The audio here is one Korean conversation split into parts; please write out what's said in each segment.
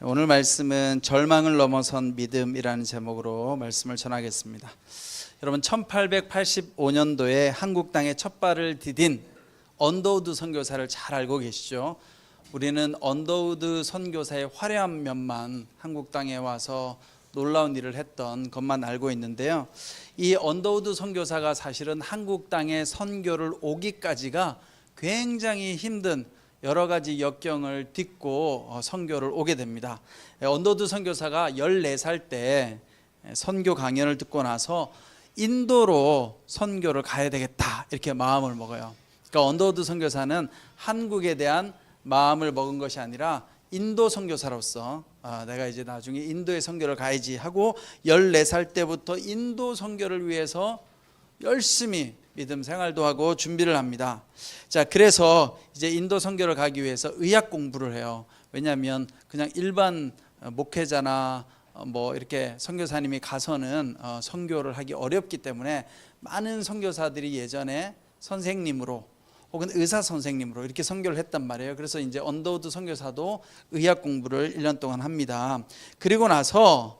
오늘 말씀은 절망을 넘어선 믿음이라는 제목으로 말씀을 전하겠습니다. 여러분 1885년도에 한국 땅에 첫 발을 디딘 언더우드 선교사를 잘 알고 계시죠? 우리는 언더우드 선교사의 화려한 면만 한국 땅에 와서 놀라운 일을 했던 것만 알고 있는데요. 이 언더우드 선교사가 사실은 한국 땅에 선교를 오기까지가 굉장히 힘든 여러 가지 역경을 딛고 어, 선교를 오게 됩니다. 예, 언더우드 선교사가 14살 때 선교 강연을 듣고 나서 인도로 선교를 가야 되겠다 이렇게 마음을 먹어요. 그러니까 언더우드 선교사는 한국에 대한 마음을 먹은 것이 아니라 인도 선교사로서 아, 내가 이제 나중에 인도에 선교를 가야지 하고 14살 때부터 인도 선교를 위해서 열심히 믿음 생활도 하고 준비를 합니다. 자, 그래서 이제 인도 선교를 가기 위해서 의학 공부를 해요. 왜냐하면 그냥 일반 어, 목회자나 어, 뭐 이렇게 선교사님이 가서는 어, 선교를 하기 어렵기 때문에 많은 선교사들이 예전에 선생님으로 혹은 의사 선생님으로 이렇게 선교를 했단 말이에요. 그래서 이제 언더우드 선교사도 의학 공부를 1년 동안 합니다. 그리고 나서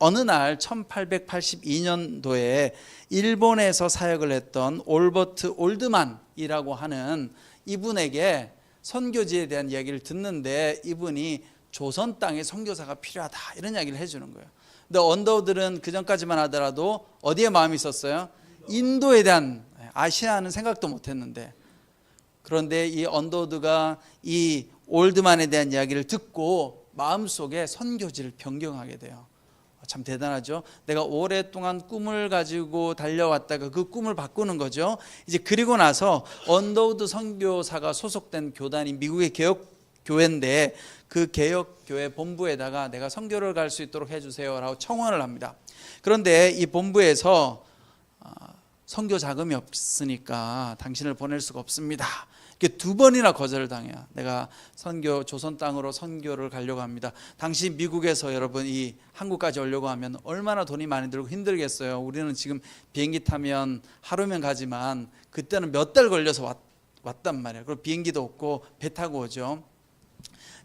어느 날 1882년도에 일본에서 사역을 했던 올버트 올드만이라고 하는 이분에게 선교지에 대한 이야기를 듣는데 이분이 조선 땅에 선교사가 필요하다 이런 이야기를 해주는 거예요. 근데 언더우들은 그 전까지만 하더라도 어디에 마음이 있었어요? 인도에 대한 아시아는 생각도 못했는데 그런데 이 언더우드가 이 올드만에 대한 이야기를 듣고 마음속에 선교지를 변경하게 돼요. 참 대단하죠. 내가 오랫동안 꿈을 가지고 달려왔다가 그 꿈을 바꾸는 거죠. 이제 그리고 나서 언더우드 선교사가 소속된 교단이 미국의 개혁 교회인데 그 개혁 교회 본부에다가 내가 선교를 갈 수 있도록 해주세요라고 청원을 합니다. 그런데 이 본부에서 아, 선교 자금이 없으니까 당신을 보낼 수가 없습니다. 두 번이나 거절을 당해요. 내가 선교 조선 땅으로 선교를 가려고 합니다. 당시 미국에서 여러분 이 한국까지 오려고 하면 얼마나 돈이 많이 들고 힘들겠어요. 우리는 지금 비행기 타면 하루면 가지만 그때는 몇 달 걸려서 왔, 왔단 말이에요. 그리고 비행기도 없고 배 타고 오죠.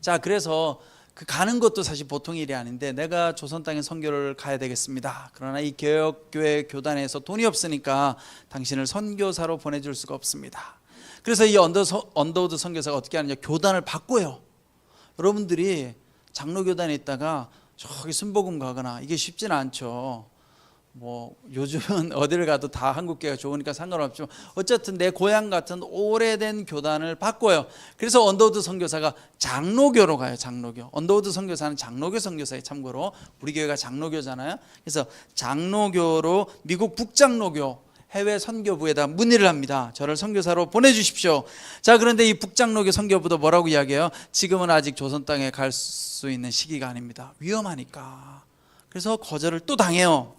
자, 그래서 그 가는 것도 사실 보통 일이 아닌데 내가 조선 땅에 선교를 가야 되겠습니다. 그러나 이 개혁교회 교단에서 돈이 없으니까 당신을 선교사로 보내줄 수가 없습니다. 그래서 이 언더, 언더우드 선교사가 어떻게 하느냐 교단을 바꿔요. 여러분들이 장로교단에 있다가 저기 순복음 가거나 이게 쉽지는 않죠. 뭐 요즘은 어디를 가도 다 한국교회가 좋으니까 상관없지만 어쨌든 내 고향 같은 오래된 교단을 바꿔요. 그래서 언더우드 선교사가 장로교로 가요. 장로교. 언더우드 선교사는 장로교 선교사에 참고로 우리 교회가 장로교잖아요. 그래서 장로교로 미국 북장로교 해외 선교부에다 문의를 합니다. 저를 선교사로 보내주십시오. 자 그런데 이 북장로교 선교부도 뭐라고 이야기해요? 지금은 아직 조선 땅에 갈 수 있는 시기가 아닙니다. 위험하니까. 그래서 거절을 또 당해요.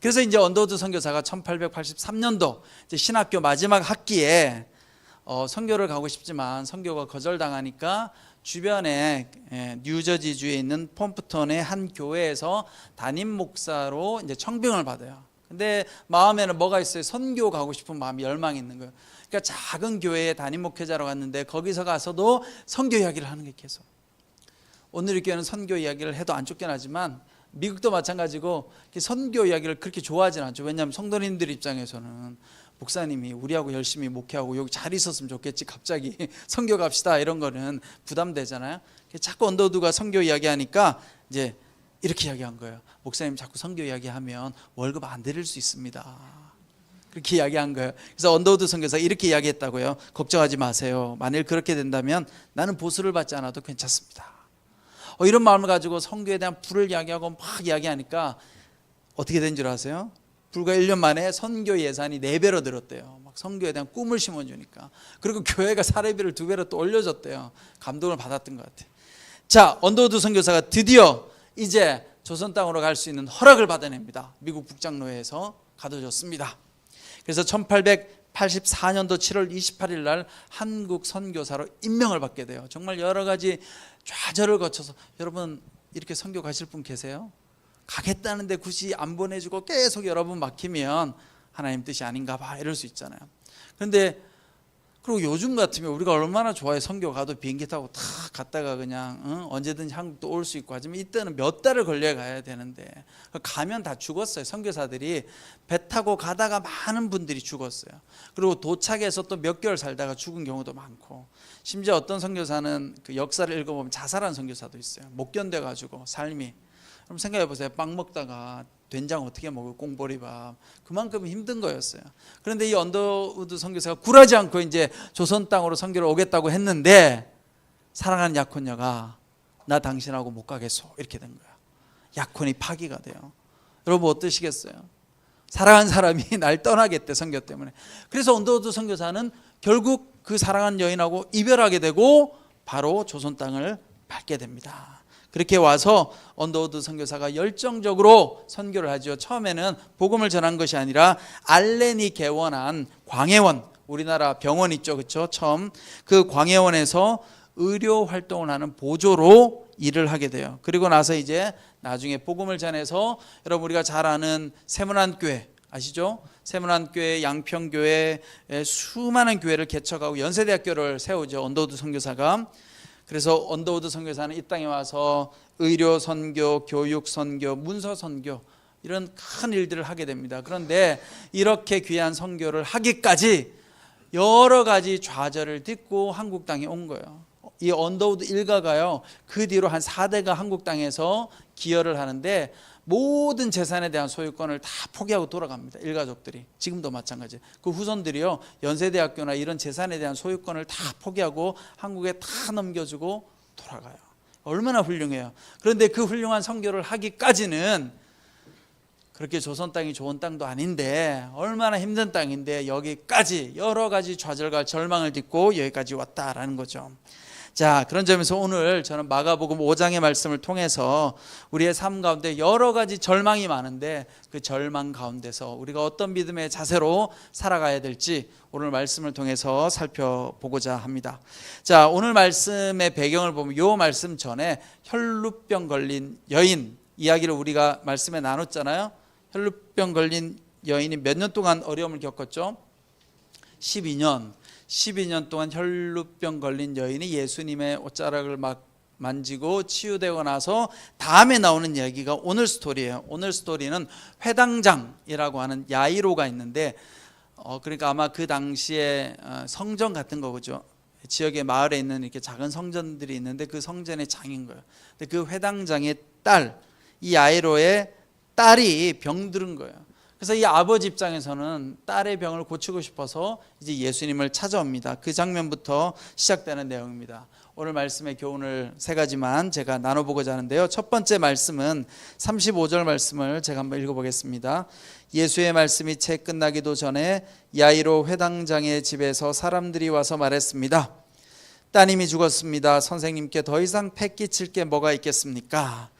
그래서 이제 언더우드 선교사가 1883년도 이제 신학교 마지막 학기에 어, 선교를 가고 싶지만 선교가 거절당하니까 주변에 예, 뉴저지주에 있는 폼프턴의 한 교회에서 담임 목사로 이제 청빙을 받아요. 근데 마음에는 뭐가 있어요? 선교 가고 싶은 마음이 열망이 있는 거예요. 그러니까 작은 교회에 담임 목회자로 갔는데 거기서 가서도 선교 이야기를 하는 게 계속. 오늘 이 교회는 선교 이야기를 해도 안 쫓겨나지만 미국도 마찬가지고 선교 이야기를 그렇게 좋아하진 않죠. 왜냐하면 성도님들 입장에서는 목사님이 우리하고 열심히 목회하고 여기 잘 있었으면 좋겠지 갑자기 선교 갑시다 이런 거는 부담되잖아요. 자꾸 언더우드가 선교 이야기하니까 이제 이렇게 이야기한 거예요. 목사님 자꾸 선교 이야기하면 월급 안 드릴 수 있습니다. 그렇게 이야기한 거예요. 그래서 언더우드 선교사 이렇게 이야기했다고요. 걱정하지 마세요. 만일 그렇게 된다면 나는 보수를 받지 않아도 괜찮습니다. 어, 이런 마음을 가지고 선교에 대한 불을 이야기하고 막 이야기하니까 어떻게 된 줄 아세요? 불과 1년 만에 선교 예산이 4배로 늘었대요. 막 선교에 대한 꿈을 심어주니까. 그리고 교회가 사례비를 두 배로 또 올려줬대요. 감동을 받았던 것 같아요. 자, 언더우드 선교사가 드디어 이제 조선 땅으로 갈 수 있는 허락을 받아냅니다. 미국 북장로회에서 가둬줬습니다. 그래서 1884년도 7월 28일 날 한국 선교사로 임명을 받게 돼요. 정말 여러 가지 좌절을 거쳐서 여러분 이렇게 선교 가실 분 계세요? 가겠다는데 굳이 안 보내주고 계속 여러분 막히면 하나님 뜻이 아닌가 봐 이럴 수 있잖아요. 그런데 그리고 요즘 같으면 우리가 얼마나 좋아해. 선교 가도 비행기 타고 탁 갔다가 그냥 응? 언제든지 한국도 올 수 있고 하지만 이때는 몇 달을 걸려 가야 되는데 가면 다 죽었어요. 선교사들이. 배 타고 가다가 많은 분들이 죽었어요. 그리고 도착해서 또 몇 개월 살다가 죽은 경우도 많고. 심지어 어떤 선교사는 그 역사를 읽어보면 자살한 선교사도 있어요. 못 견뎌 가지고 삶이. 그럼 생각해 보세요. 빵 먹다가 된장 어떻게 먹을 꽁보리밥 그만큼 힘든 거였어요. 그런데 이 언더우드 선교사가 굴하지 않고 이제 조선 땅으로 선교를 오겠다고 했는데 사랑하는 약혼녀가 나 당신하고 못 가겠소 이렇게 된 거야. 약혼이 파기가 돼요. 여러분 어떠시겠어요? 사랑한 사람이 날 떠나겠대 선교 때문에. 그래서 언더우드 선교사는 결국 그 사랑한 여인하고 이별하게 되고 바로 조선 땅을 밟게 됩니다. 그렇게 와서 언더우드 선교사가 열정적으로 선교를 하죠. 처음에는 복음을 전한 것이 아니라 알렌이 개원한 광해원 우리나라 병원 있죠, 그렇죠? 처음 그 광해원에서 의료 활동을 하는 보조로 일을 하게 돼요. 그리고 나서 이제 나중에 복음을 전해서 여러분 우리가 잘 아는 세문안 교회 아시죠? 세문안 교회, 양평 교회 수많은 교회를 개척하고 연세대학교를 세우죠. 언더우드 선교사가 그래서 언더우드 선교사는 이 땅에 와서 의료 선교, 교육 선교, 문서 선교 이런 큰 일들을 하게 됩니다. 그런데 이렇게 귀한 선교를 하기까지 여러 가지 좌절을 딛고 한국 땅에 온 거예요. 이 언더우드 일가가요. 그 뒤로 한 4대가 한국 땅에서 기여를 하는데 모든 재산에 대한 소유권을 다 포기하고 돌아갑니다. 일가족들이. 지금도 마찬가지. 그 후손들이요. 연세대학교나 이런 재산에 대한 소유권을 다 포기하고 한국에 다 넘겨주고 돌아가요. 얼마나 훌륭해요. 그런데 그 훌륭한 선교를 하기까지는 그렇게 조선 땅이 좋은 땅도 아닌데 얼마나 힘든 땅인데 여기까지 여러 가지 좌절과 절망을 딛고 여기까지 왔다라는 거죠. 자, 그런 점에서 오늘 저는 마가복음 5장의 말씀을 통해서 우리의 삶 가운데 여러 가지 절망이 많은데 그 절망 가운데서 우리가 어떤 믿음의 자세로 살아가야 될지 오늘 말씀을 통해서 살펴보고자 합니다. 자, 오늘 말씀의 배경을 보면 요 말씀 전에 혈루병 걸린 여인 이야기를 우리가 말씀에 나눴잖아요. 혈루병 걸린 여인이 몇 년 동안 어려움을 겪었죠? 12년. 12년 동안 혈루병 걸린 여인이 예수님의 옷자락을 막 만지고 치유되고 나서 다음에 나오는 이야기가 오늘 스토리예요. 오늘 스토리는 회당장이라고 하는 야이로가 있는데 어 그러니까 아마 그 당시에 어, 성전 같은 거죠. 지역의 마을에 있는 이렇게 작은 성전들이 있는데 그 성전의 장인 거예요. 근데 그 회당장의 딸, 이 야이로의 딸이 병들은 거예요. 그래서 이 아버지 입장에서는 딸의 병을 고치고 싶어서 이제 예수님을 찾아옵니다. 그 장면부터 시작되는 내용입니다. 오늘 말씀의 교훈을 세 가지만 제가 나눠보고자 하는데요. 첫 번째 말씀은 35절 말씀을 제가 한번 읽어보겠습니다. 예수의 말씀이 채 끝나기도 전에 야이로 회당장의 집에서 사람들이 와서 말했습니다. 따님이 죽었습니다. 선생님께 더 이상 패 끼칠 게 뭐가 있겠습니까?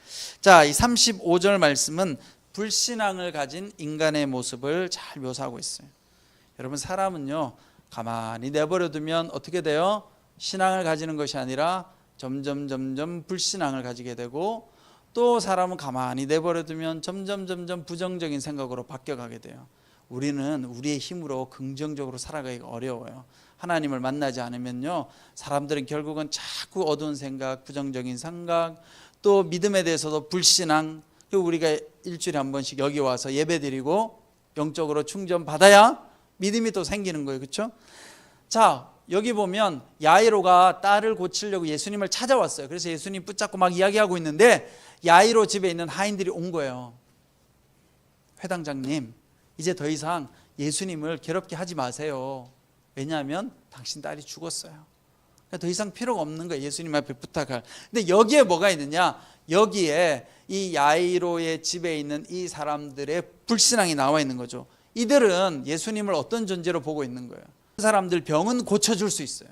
자, 이 35절 말씀은 불신앙을 가진 인간의 모습을 잘 묘사하고 있어요. 여러분 사람은요 가만히 내버려 두면 어떻게 돼요? 신앙을 가지는 것이 아니라 점점 점점 불신앙을 가지게 되고 또 사람은 가만히 내버려 두면 점점 점점 부정적인 생각으로 바뀌어가게 돼요. 우리는 우리의 힘으로 긍정적으로 살아가기가 어려워요. 하나님을 만나지 않으면요 사람들은 결국은 자꾸 어두운 생각, 부정적인 생각, 또 믿음에 대해서도 불신앙 우리가 일주일에 한 번씩 여기 와서 예배 드리고 영적으로 충전 받아야 믿음이 또 생기는 거예요. 그렇죠? 자, 여기 보면 야이로가 딸을 고치려고 예수님을 찾아왔어요. 그래서 예수님 붙잡고 막 이야기하고 있는데 야이로 집에 있는 하인들이 온 거예요. 회당장님, 이제 더 이상 예수님을 괴롭게 하지 마세요. 왜냐하면 당신 딸이 죽었어요. 그러니까 더 이상 필요가 없는 거예요. 예수님 앞에 부탁할. 근데 여기에 뭐가 있느냐? 여기에 이 야이로의 집에 있는 이 사람들의 불신앙이 나와 있는 거죠. 이들은 예수님을 어떤 존재로 보고 있는 거예요. 그 사람들 병은 고쳐줄 수 있어요.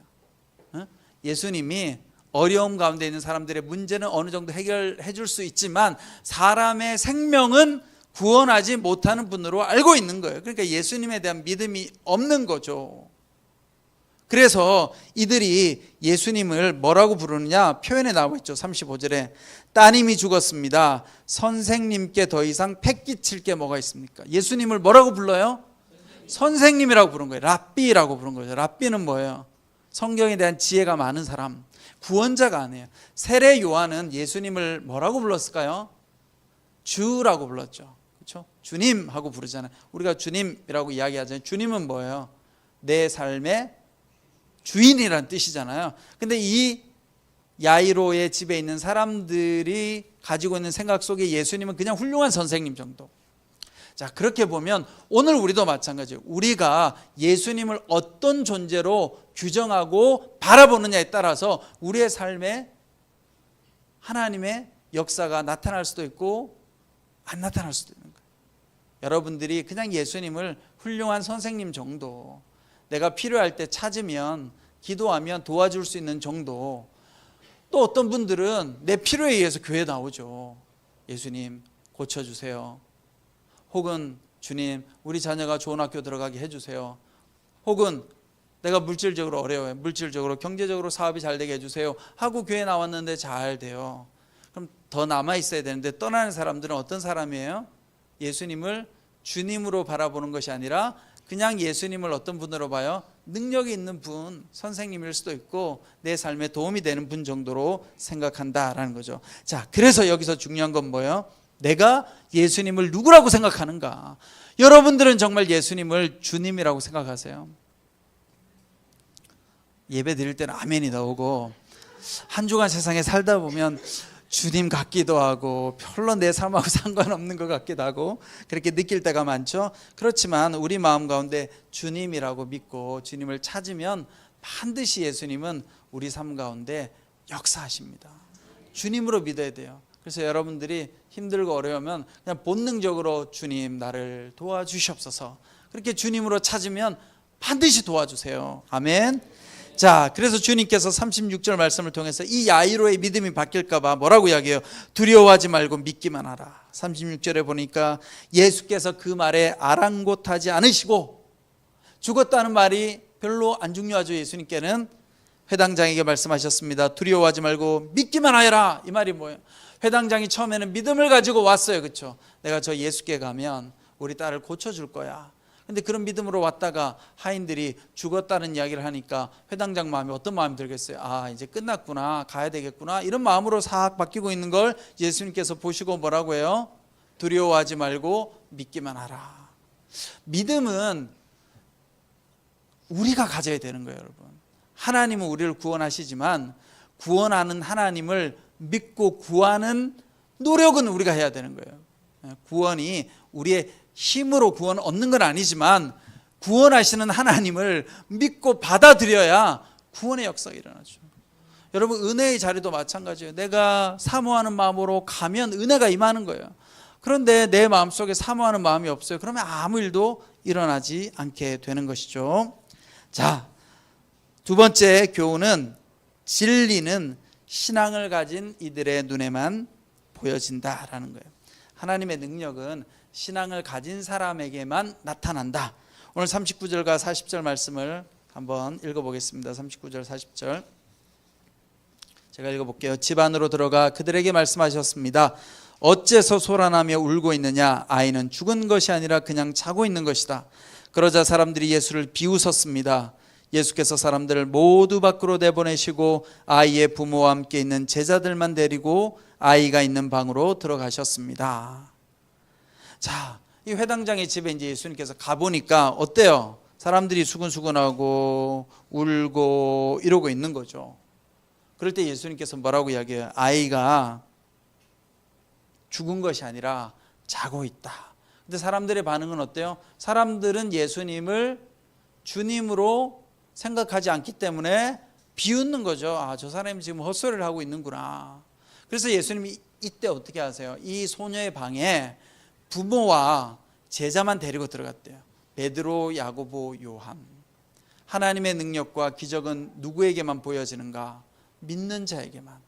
예수님이 어려움 가운데 있는 사람들의 문제는 어느 정도 해결해 줄 수 있지만 사람의 생명은 구원하지 못하는 분으로 알고 있는 거예요. 그러니까 예수님에 대한 믿음이 없는 거죠. 그래서 이들이 예수님을 뭐라고 부르느냐 표현에 나와 있죠. 35절에 따님이 죽었습니다. 선생님께 더 이상 패 끼칠 게 뭐가 있습니까? 예수님을 뭐라고 불러요? 선생님 이라고 부른 거예요. 랍비라고 부른 거죠. 랍비는 뭐예요? 성경에 대한 지혜가 많은 사람, 구원자가 아니에요. 세례 요한은 예수님을 뭐라고 불렀을까요? 주라고 불렀죠. 그렇죠? 주님 하고 부르잖아요. 우리가 주님이라고 이야기하잖아요. 주님은 뭐예요? 내 삶의 주인이라는 뜻이잖아요. 근데 이 야이로의 집에 있는 사람들이 가지고 있는 생각 속에 예수님은 그냥 훌륭한 선생님 정도. 자, 그렇게 보면 오늘 우리도 마찬가지예요. 우리가 예수님을 어떤 존재로 규정하고 바라보느냐에 따라서 우리의 삶에 하나님의 역사가 나타날 수도 있고 안 나타날 수도 있는 거예요. 여러분들이 그냥 예수님을 훌륭한 선생님 정도, 내가 필요할 때 찾으면 기도하면 도와줄 수 있는 정도. 또 어떤 분들은 내 필요에 의해서 교회 나오죠. 예수님 고쳐주세요. 혹은 주님 우리 자녀가 좋은 학교 들어가게 해주세요. 혹은 내가 물질적으로 어려워요. 물질적으로 경제적으로 사업이 잘 되게 해주세요. 하고 교회 나왔는데 잘 돼요. 그럼 더 남아 있어야 되는데 떠나는 사람들은 어떤 사람이에요? 예수님을 주님으로 바라보는 것이 아니라 그냥 예수님을 어떤 분으로 봐요? 능력이 있는 분, 선생님일 수도 있고 내 삶에 도움이 되는 분 정도로 생각한다라는 거죠. 자, 그래서 여기서 중요한 건 뭐예요? 내가 예수님을 누구라고 생각하는가? 여러분들은 정말 예수님을 주님이라고 생각하세요? 예배 드릴 때는 아멘이 나오고 한 주간 세상에 살다 보면 주님 같기도 하고 별로 내 삶하고 상관없는 것 같기도 하고 그렇게 느낄 때가 많죠. 그렇지만 우리 마음 가운데 주님이라고 믿고 주님을 찾으면 반드시 예수님은 우리 삶 가운데 역사하십니다. 주님으로 믿어야 돼요. 그래서 여러분들이 힘들고 어려우면 그냥 본능적으로 주님 나를 도와주시옵소서. 그렇게 주님으로 찾으면 반드시 도와주세요. 아멘. 자, 그래서 주님께서 36절 말씀을 통해서 이 야이로의 믿음이 바뀔까봐 뭐라고 이야기해요? 두려워하지 말고 믿기만 하라. 36절에 보니까 예수께서 그 말에 아랑곳하지 않으시고 죽었다는 말이 별로 안 중요하죠. 예수님께는 회당장에게 말씀하셨습니다. 두려워하지 말고 믿기만 하여라. 이 말이 뭐예요? 회당장이 처음에는 믿음을 가지고 왔어요. 그렇죠? 내가 저 예수께 가면 우리 딸을 고쳐줄 거야. 근데 그런 믿음으로 왔다가 하인들이 죽었다는 이야기를 하니까 회당장 마음이 어떤 마음이 들겠어요? 아, 이제 끝났구나. 가야 되겠구나. 이런 마음으로 싹 바뀌고 있는 걸 예수님께서 보시고 뭐라고 해요? 두려워하지 말고 믿기만 하라. 믿음은 우리가 가져야 되는 거예요, 여러분. 하나님은 우리를 구원하시지만 구원하는 하나님을 믿고 구하는 노력은 우리가 해야 되는 거예요. 구원이 우리의 힘으로 구원 얻는 건 아니지만 구원하시는 하나님을 믿고 받아들여야 구원의 역사가 일어나죠. 여러분 은혜의 자리도 마찬가지예요. 내가 사모하는 마음으로 가면 은혜가 임하는 거예요. 그런데 내 마음속에 사모하는 마음이 없어요. 그러면 아무 일도 일어나지 않게 되는 것이죠. 자, 두 번째 교훈은 진리는 신앙을 가진 이들의 눈에만 보여진다라는 거예요. 하나님의 능력은 신앙을 가진 사람에게만 나타난다. 오늘 39절과 40절 말씀을 한번 읽어보겠습니다. 39절, 40절. 제가 읽어볼게요. 집 안으로 들어가 그들에게 말씀하셨습니다. 어째서 소란하며 울고 있느냐? 아이는 죽은 것이 아니라 그냥 자고 있는 것이다. 그러자 사람들이 예수를 비웃었습니다. 예수께서 사람들을 모두 밖으로 내보내시고 아이의 부모와 함께 있는 제자들만 데리고 아이가 있는 방으로 들어가셨습니다. 자, 이 회당장의 집에 이제 예수님께서 가보니까 어때요? 사람들이 수근수근하고 울고 이러고 있는 거죠. 그럴 때 예수님께서 뭐라고 이야기해요? 아이가 죽은 것이 아니라 자고 있다. 근데 사람들의 반응은 어때요? 사람들은 예수님을 주님으로 생각하지 않기 때문에 비웃는 거죠. 아, 저 사람이 지금 헛소리를 하고 있는구나. 그래서 예수님이 이때 어떻게 하세요? 이 소녀의 방에 부모와 제자만 데리고 들어갔대요. 베드로, 야고보, 요한. 하나님의 능력과 기적은 누구에게만 보여지는가? 믿는 자에게만.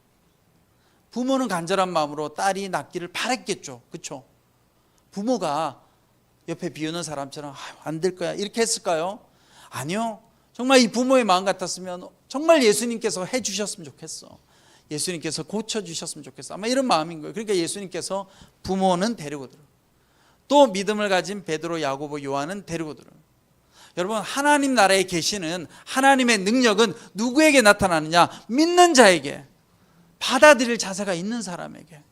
부모는 간절한 마음으로 딸이 낫기를 바랬겠죠. 그렇죠? 부모가 옆에 비우는 사람처럼 안 될 거야. 이렇게 했을까요? 아니요. 정말 이 부모의 마음 같았으면 정말 예수님께서 해 주셨으면 좋겠어. 예수님께서 고쳐 주셨으면 좋겠어. 아마 이런 마음인 거예요. 그러니까 예수님께서 부모는 데리고 들어. 또 믿음을 가진 베드로, 야고보, 요한은 데리고 들어요. 여러분 하나님 나라에 계시는 하나님의 능력은 누구에게 나타나느냐? 믿는 자에게 받아들일 자세가 있는 사람에게.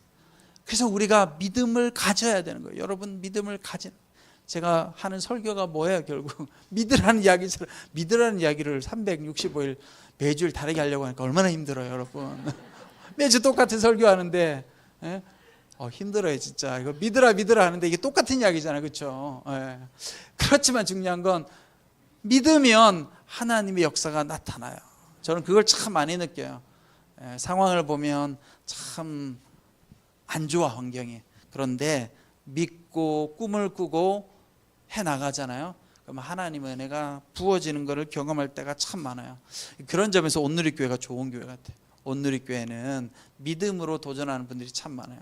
그래서 우리가 믿음을 가져야 되는 거예요. 여러분 믿음을 가진 제가 하는 설교가 뭐예요, 결국? 믿으라는 이야기처럼 믿으라는 이야기를 365일 매주일 다르게 하려고 하니까 얼마나 힘들어요, 여러분. 매주 똑같은 설교하는데 예? 어, 힘들어요, 진짜. 이거 믿으라 믿으라 하는데 이게 똑같은 이야기잖아요. 그렇죠? 예. 그렇지만 중요한 건 믿으면 하나님의 역사가 나타나요. 저는 그걸 참 많이 느껴요. 예, 상황을 보면 참 안 좋아 환경이. 그런데 믿고 꿈을 꾸고 해 나가잖아요. 그럼 하나님의 은혜가 부어지는 것을 경험할 때가 참 많아요. 그런 점에서 온누리 교회가 좋은 교회 같아요. 온누리 교회는 믿음으로 도전하는 분들이 참 많아요.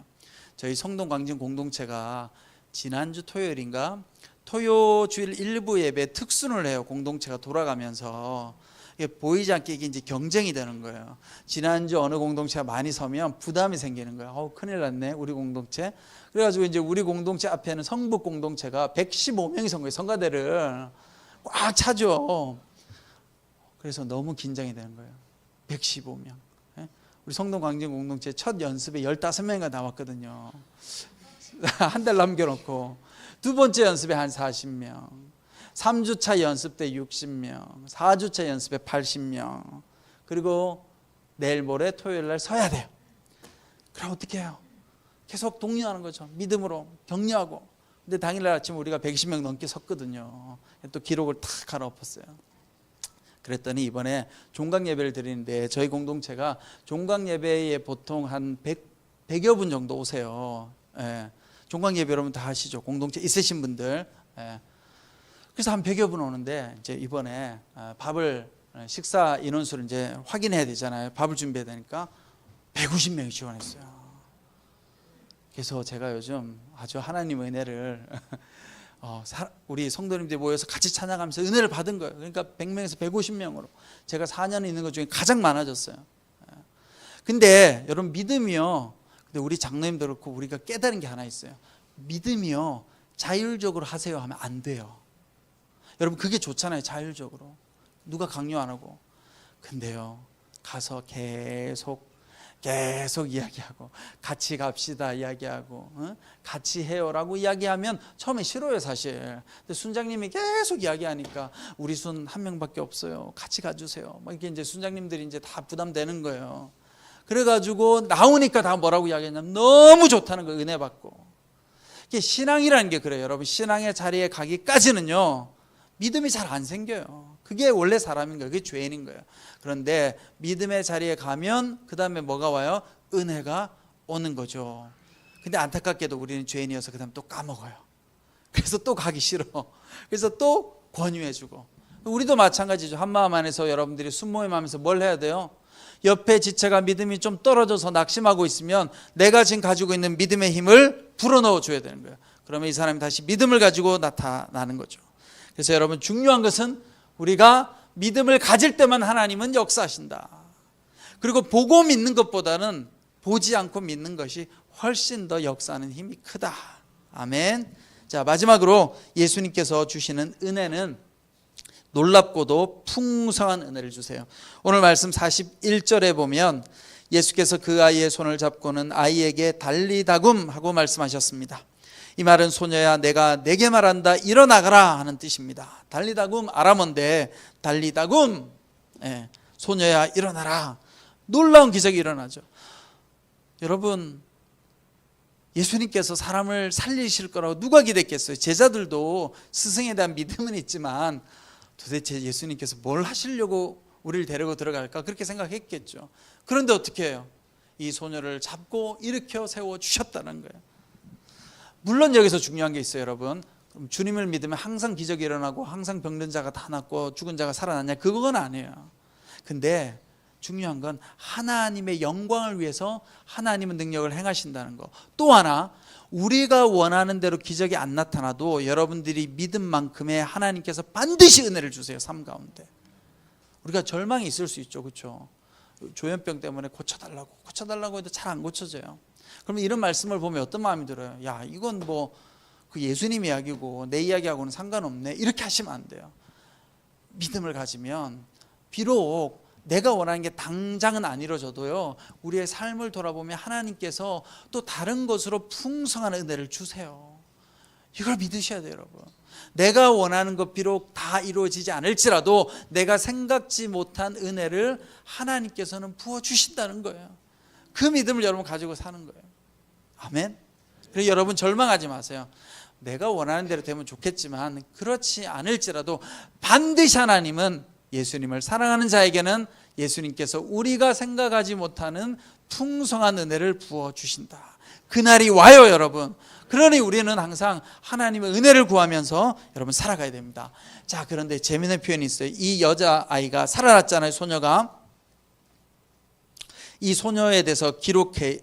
저희 성동 광진 공동체가 지난주 토요일인가 토요 주일 일부 예배 특순을 해요. 공동체가 돌아가면서 이게 보이지 않게 이제 경쟁이 되는 거예요. 지난주 어느 공동체가 많이 서면 부담이 생기는 거예요. 어, 큰일 났네, 우리 공동체. 그래가지고 이제 우리 공동체 앞에는 성북 공동체가 115명이 선 거예요. 성가대를 꽉 차죠. 그래서 너무 긴장이 되는 거예요. 115명. 예? 우리 성동 광진 공동체 첫 연습에 15명이 나왔거든요. 한 달 남겨놓고 두 번째 연습에 한 40명. 3주차 연습 때 60명, 4주차 연습에 80명, 그리고 내일 모레 토요일 날 서야 돼요. 그럼 어떻게 해요? 계속 독려하는 거죠. 믿음으로 격려하고. 근데 당일날 아침 우리가 120명 넘게 섰거든요. 또 기록을 탁 갈아엎었어요. 그랬더니 이번에 종강 예배를 드리는데 저희 공동체가 종강 예배에 보통 한 100, 100여 분 정도 오세요. 예. 종강 예배 여러분 다 아시죠? 공동체 있으신 분들. 예. 그래서 한 100여 분 오는데 이제 이번에 어, 밥을 어, 식사 인원수를 이제 확인해야 되잖아요. 밥을 준비해야 되니까 150명이 지원했어요. 그래서 제가 요즘 아주 하나님 은혜를 어, 사- 우리 성도님들이 모여서 같이 찬양하면서 은혜를 받은 거예요. 그러니까 100명에서 150명으로 제가 4년에 있는 것 중에 가장 많아졌어요. 예. 근데 여러분 믿음이요. 근데 우리 장로님도 그렇고 우리가 깨달은 게 하나 있어요. 믿음이요. 자율적으로 하세요 하면 안 돼요. 여러분 그게 좋잖아요. 자율적으로. 누가 강요 안 하고. 근데요. 가서 계속 계속 이야기하고 같이 갑시다 이야기하고 어? 같이 해요라고 이야기하면 처음에 싫어요 사실. 근데 순장님이 계속 이야기하니까 우리 순 한 명밖에 없어요. 같이 가주세요. 막 이게 이제 순장님들이 이제 다 부담되는 거예요. 그래가지고 나오니까 다 뭐라고 이야기했냐면 너무 좋다는 거 은혜 받고. 이게 신앙이라는 게 그래요. 여러분 신앙의 자리에 가기까지는요 믿음이 잘 안 생겨요. 그게 원래 사람인 거예요. 그게 죄인인 거예요. 그런데 믿음의 자리에 가면 그 다음에 뭐가 와요? 은혜가 오는 거죠. 근데 안타깝게도 우리는 죄인이어서 그 다음 또 까먹어요. 그래서 또 가기 싫어. 그래서 또 권유해주고. 우리도 마찬가지죠. 한마음 안에서 여러분들이 순모임 하면서 뭘 해야 돼요? 옆에 지체가 믿음이 좀 떨어져서 낙심하고 있으면 내가 지금 가지고 있는 믿음의 힘을 불어넣어 줘야 되는 거예요. 그러면 이 사람이 다시 믿음을 가지고 나타나는 거죠. 그래서 여러분 중요한 것은 우리가 믿음을 가질 때만 하나님은 역사하신다. 그리고 보고 믿는 것보다는 보지 않고 믿는 것이 훨씬 더 역사하는 힘이 크다. 아멘. 자, 마지막으로 예수님께서 주시는 은혜는 놀랍고도 풍성한 은혜를 주세요. 오늘 말씀 41절에 보면 예수께서 그 아이의 손을 잡고는 아이에게 달리다금 하고 말씀하셨습니다. 이 말은 소녀야 내가 내게 말한다 일어나가라 하는 뜻입니다. 달리다금 아람어인데 달리다금 예, 소녀야 일어나라 놀라운 기적이 일어나죠. 여러분 예수님께서 사람을 살리실 거라고 누가 기대했겠어요? 제자들도 스승에 대한 믿음은 있지만 도대체 예수님께서 뭘 하시려고 우리를 데리고 들어갈까 그렇게 생각했겠죠. 그런데 어떻게 해요? 이 소녀를 잡고 일으켜 세워 주셨다는 거예요. 물론 여기서 중요한 게 있어요, 여러분. 주님을 믿으면 항상 기적이 일어나고 항상 병든 자가 다 낫고 죽은 자가 살아났냐? 그건 아니에요. 근데 중요한 건 하나님의 영광을 위해서 하나님은 능력을 행하신다는 거. 또 하나 우리가 원하는 대로 기적이 안 나타나도 여러분들이 믿은 만큼의 하나님께서 반드시 은혜를 주세요. 삶 가운데. 우리가 절망이 있을 수 있죠. 그렇죠? 조현병 때문에 고쳐 달라고 고쳐 달라고 해도 잘 안 고쳐져요. 그러면 이런 말씀을 보면 어떤 마음이 들어요? 야, 이건 뭐 그 예수님 이야기고 내 이야기하고는 상관없네. 이렇게 하시면 안 돼요. 믿음을 가지면 비록 내가 원하는 게 당장은 안 이루어져도요. 우리의 삶을 돌아보면 하나님께서 또 다른 것으로 풍성한 은혜를 주세요. 이걸 믿으셔야 돼요, 여러분. 내가 원하는 것 비록 다 이루어지지 않을지라도 내가 생각지 못한 은혜를 하나님께서는 부어 주신다는 거예요. 그 믿음을 여러분 가지고 사는 거예요. 아멘. 그래서 여러분 절망하지 마세요. 내가 원하는 대로 되면 좋겠지만 그렇지 않을지라도 반드시 하나님은 예수님을 사랑하는 자에게는 예수님께서 우리가 생각하지 못하는 풍성한 은혜를 부어 주신다. 그날이 와요, 여러분. 그러니 우리는 항상 하나님의 은혜를 구하면서 여러분 살아가야 됩니다. 자, 그런데 재미있는 표현이 있어요. 이 여자 아이가 살아났잖아요, 소녀가. 이 소녀에 대해서 기록해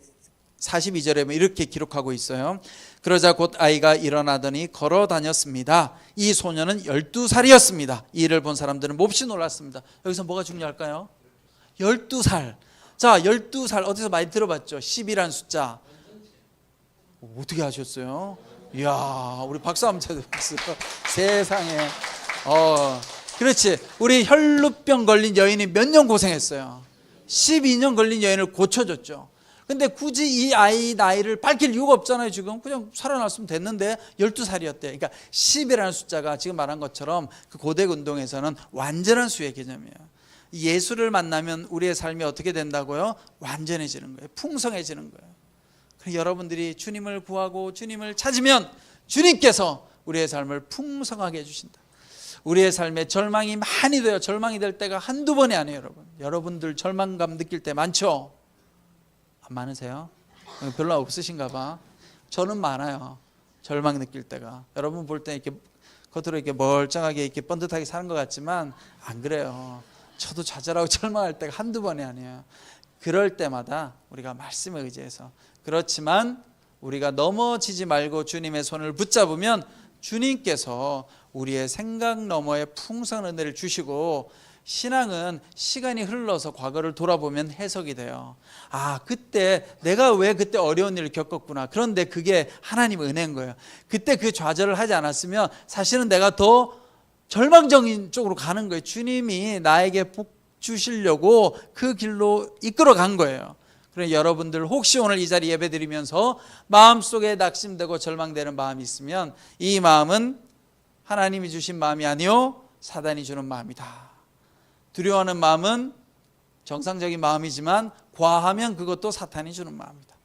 42절에 뭐 이렇게 기록하고 있어요. 그러자 곧 아이가 일어나더니 걸어 다녔습니다. 이 소녀는 12살이었습니다. 이 일을 본 사람들은 몹시 놀랐습니다. 여기서 뭐가 중요할까요? 12살. 자, 12살 어디서 많이 들어봤죠? 10이란 숫자. 어떻게 하셨어요? 이야, 우리 박수 한번 쳐드렸어요. 세상에. 어, 그렇지. 우리 혈루병 걸린 여인이 몇 년 고생했어요. 12년 걸린 여인을 고쳐줬죠. 근데 굳이 이 아이 나이를 밝힐 이유가 없잖아요, 지금. 그냥 살아났으면 됐는데 12살이었대. 그러니까 10이라는 숫자가 지금 말한 것처럼 그 고대 운동에서는 완전한 수의 개념이에요. 예수를 만나면 우리의 삶이 어떻게 된다고요? 완전해지는 거예요. 풍성해지는 거예요. 그래서 여러분들이 주님을 구하고 주님을 찾으면 주님께서 우리의 삶을 풍성하게 해주신다. 우리의 삶에 절망이 많이 돼요. 절망이 될 때가 한두 번이 아니에요, 여러분. 여러분들 절망감 느낄 때 많죠? 안 많으세요? 별로 없으신가 봐. 저는 많아요. 절망 느낄 때가. 여러분 볼 때 이렇게 겉으로 이렇게 멀쩡하게 이렇게 번듯하게 사는 것 같지만 안 그래요. 저도 좌절하고 절망할 때가 한두 번이 아니에요. 그럴 때마다 우리가 말씀에 의지해서 그렇지만 우리가 넘어지지 말고 주님의 손을 붙잡으면 주님께서 우리의 생각 너머에 풍성한 은혜를 주시고 신앙은 시간이 흘러서 과거를 돌아보면 해석이 돼요. 아, 그때 내가 왜 그때 어려운 일을 겪었구나. 그런데 그게 하나님의 은혜인 거예요. 그때 그 좌절을 하지 않았으면 사실은 내가 더 절망적인 쪽으로 가는 거예요. 주님이 나에게 복 주시려고 그 길로 이끌어 간 거예요. 그래 여러분들 혹시 오늘 이 자리 예배 드리면서 마음속에 낙심되고 절망되는 마음이 있으면 이 마음은 하나님이 주신 마음이 아니요 사단이 주는 마음이다. 두려워하는 마음은 정상적인 마음이지만 과하면 그것도 사탄이 주는 마음이다.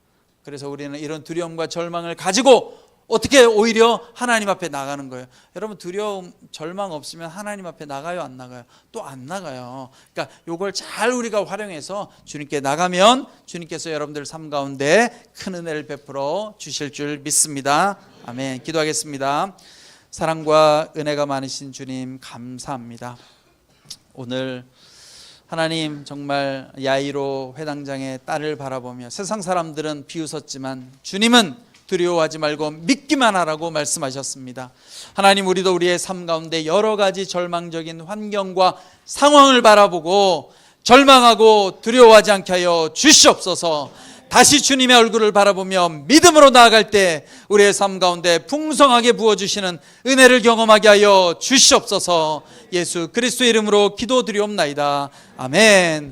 그래서 우리는 이런 두려움과 절망을 가지고 어떻게 오히려 하나님 앞에 나가는 거예요. 여러분 두려움, 절망 없으면 하나님 앞에 나가요, 안 나가요? 또 안 나가요. 그러니까 요걸 잘 우리가 활용해서 주님께 나가면 주님께서 여러분들 삶 가운데 큰 은혜를 베풀어 주실 줄 믿습니다. 아멘. 기도하겠습니다. 사랑과 은혜가 많으신 주님 감사합니다. 오늘 하나님 정말 야이로 회당장의 딸을 바라보며 세상 사람들은 비웃었지만 주님은 두려워하지 말고 믿기만 하라고 말씀하셨습니다. 하나님 우리도 우리의 삶 가운데 여러 가지 절망적인 환경과 상황을 바라보고 절망하고 두려워하지 않게 하여 주시옵소서. 다시 주님의 얼굴을 바라보며 믿음으로 나아갈 때 우리의 삶 가운데 풍성하게 부어주시는 은혜를 경험하게 하여 주시옵소서 예수 그리스도 이름으로 기도드리옵나이다. 아멘.